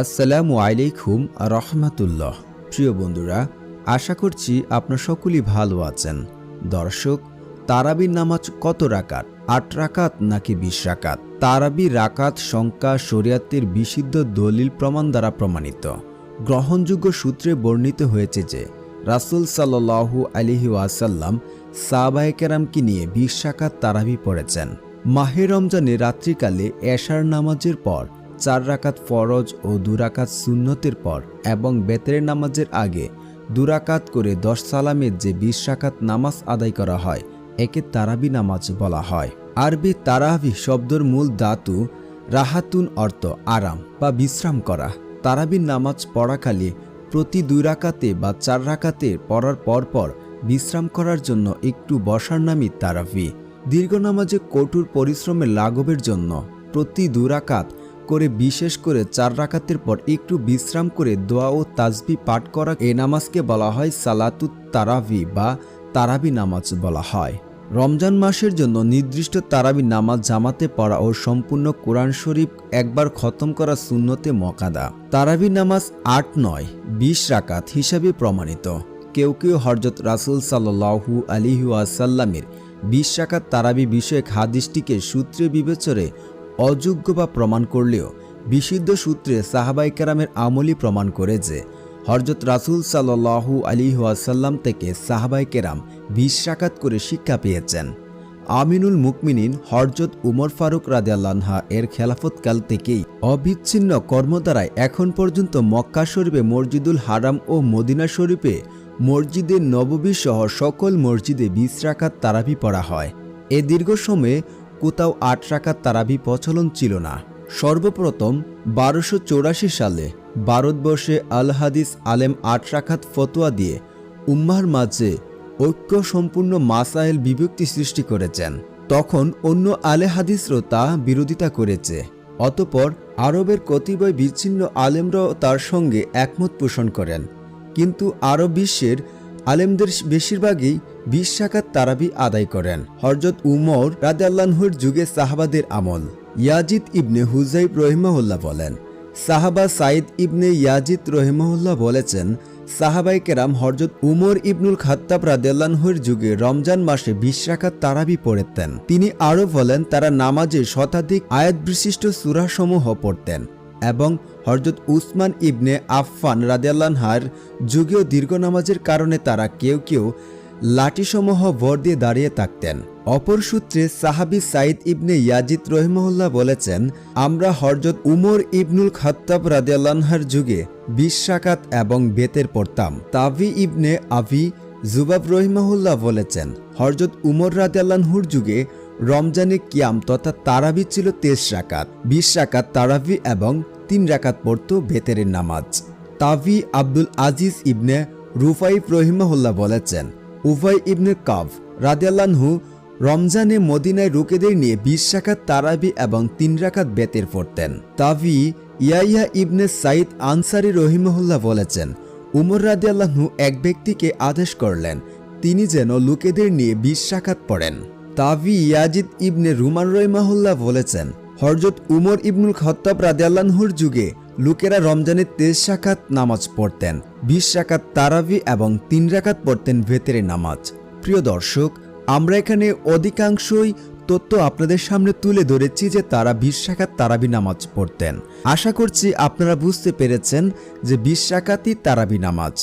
আসসালামু আলাইকুম রহমাতুল্লাহ। প্রিয় বন্ধুরা, আশা করছি আপনার সকলেই ভালো আছেন। দর্শক, তারাবির নামাজ কত রাকাত? আট রাকাত নাকি বিশ রাকাত? তারাবি রাকাত সংখ্যা শরিয়াতের বিশুদ্ধ দলিল প্রমাণ দ্বারা প্রমাণিত। গ্রহণযোগ্য সূত্রে বর্ণিত হয়েছে যে, রাসুল সাল্লাহু আলিহি ওয়াসাল্লাম সাহবায়কেরামকে নিয়ে বিশ রাকাত তারাবি পড়েছেন। মাহে রমজানে রাত্রিকালে এশার নামাজের পর চার রাকাত ফরজ ও দুরাকাত সুন্নতের পর এবং বেতরের নামাজের আগে দুরাকাত করে দশ সালামের যে বিশ রাকাত নামাজ আদায় করা হয়, একে তারাবি নামাজ বলা হয়। আরবি তারাবি শব্দর মূল ধাতু রাহাতুন অর্থ আরাম বা বিশ্রাম করা। তারাবির নামাজ পড়াকালে প্রতি দুই রাকাতে বা চার রাকাতে পড়ার পর পর বিশ্রাম করার জন্য একটু বসার নামই তারাবি। দীর্ঘ নামাজে কঠোর পরিশ্রমের লাঘবের জন্য প্রতি দুরাকাত করে, বিশেষ করে চার রাকাতের পর একটু বিশ্রাম করে দোয়া ও তাজবি পাঠ করা, এ নামাজকে বলা হয় সালাতুত তারাবি বা তারাবি নামাজ বলা হয়। রমজান মাসের জন্য নির্দিষ্ট তারাবি নামাজ জামাতে পড়া ও সম্পূর্ণ কোরআন শরীফ একবার খতম করা শূন্যতে মকাদা। তারাবি নামাজ আট নয়, বিশ রাকাত হিসাবে প্রমাণিত। কেউ কেউ হরজত রাসুল সাল্লাহু আলিহু আসাল্লামের বিশ রাকাত তারাবি বিষয়ক হাদিসটিকে সূত্রে বিবেচরে অযোগ্য বা প্রমাণ করলেও বিশুদ্ধ সূত্রে সাহাবাই কেরামের আমলি প্রমাণ করে যে হরজত রাসুল সাল্লাহু আলী ওয়াসাল্লাম থেকে সাহাবাই কেরাম বিশ করে শিক্ষা পেয়েছেন। আমিনুল মুকমিনিন হরজত উমর ফারুক রাদিয়াল্লাহা এর খেলাফতকাল থেকেই অবিচ্ছিন্ন কর্মদ্বারায় এখন পর্যন্ত মক্কা শরীফে মসজিদুল হারাম ও মদিনা শরীফে মসজিদে নববী সহ সকল মসজিদে বিশ রাকাত তারাবি পড়া হয়। এ দীর্ঘ সময়ে কোথাও আট রাকাত তারাবি প্রচলন ছিল না। সর্বপ্রথম বারোশো সালে ভারতবর্ষে আল হাদিস আলেম আট রাকাত ফতোয়া দিয়ে উম্মার মাঝে ঐক্য সম্পূর্ণ মাসাইল বিভক্তি সৃষ্টি করেছেন। তখন অন্য আলে হাদিসরও তা বিরোধিতা করেছে। অতপর আরবের কতিপয় বিচ্ছিন্ন আলেমরাও তার সঙ্গে একমত পোষণ করেন। কিন্তু আরব বিশ্বের আলেমদের বেশিরভাগই বিশ শাখাত তারাবি আদায় করেন। হরজত উমর রাদাল্লাহুর যুগে সাহাবাদের আমল। ইয়াজিদ ইবনে হুজাইব রহিমাহুল্লাহ বলেন, সাহাবা সাইদ ইবনে ইয়াজিদ রহিমাহুল্লাহ বলেছেন সাহাবাই কেরাম হরজত উমর ইবনুল খাত্তাব রাদেল্লানহুর যুগে রমজান মাসে বিশ রাখাত তারাবি পড়তেন। তিনি আরও বলেন, তারা নামাজে শতাধিক আয়াত বিশিষ্ট সুরাসমূহ পড়তেন। এবং হরজত উসমান ইবনে আফফান রাদিয়াল্লানহার যুগেও দীর্ঘ নামাজের কারণে তারা কেউ কেউ লাঠিসমূহ ভর দিয়ে দাঁড়িয়ে থাকতেন। অপর সূত্রে সাহাবি সাইদ ইবনে ইয়াজিদ রহিমহুল্লাহ বলেছেন, আমরা হরজত উমর ইবনুল খাত্তাব রাদিয়াল্লানহার যুগে বিশ শাকাত এবং বেতের পড়তাম। তাভি ইবনে আভি জুবাব রহিমাহুল্লাহ বলেছেন হরজত উমর রাদিয়াল্লানহুর যুগে রমজানে কিয়াম তথা তারাবি ছিল তেইশ রাকাত, বিশ রাকাত তারাবি এবং তিন রাকাত পড়ত বেতেরের নামাজ। তাভি আব্দুল আজিজ ইবনে রুফাইফ রহিমাহুল্লাহ বলেছেন উভয় ইবনে কাভ রাদিয়াল্লাহু রমজানে মদিনায় রুকেদের নিয়ে বিশ রাকাত তারাবি এবং তিন রাকাত বেতের পড়তেন। তাভি ইয়াইয়া ইবনে সাইদ আনসারি রহিমহুল্লাহ বলেছেন, উমর রাদিয়াল্লাহু এক ব্যক্তিকে আদেশ করলেন, তিনি যেন লোকেদের নিয়ে বিশ রাকাত পড়েন। তাভি ইয়াজিদ ইবনে রুমান রহিমাহুল্লাহ বলেছেন হরজত উমর ইবনুল খত্তাব রাদিয়াল্লাহুর যুগে লোকেরা রমজানের তেইশ শাখাত নামাজ পড়তেন, বিশ শাখাত তারাবি এবং তিন রাকাত পড়তেন ভেতরে নামাজ। প্রিয় দর্শক, আমরা এখানে অধিকাংশই তথ্য আপনাদের সামনে তুলে ধরেছি যে তারা বিশ শাখাত তারাবি নামাজ পড়তেন। আশা করছি আপনারা বুঝতে পেরেছেন যে বিশ শাখাতই তারাবি নামাজ।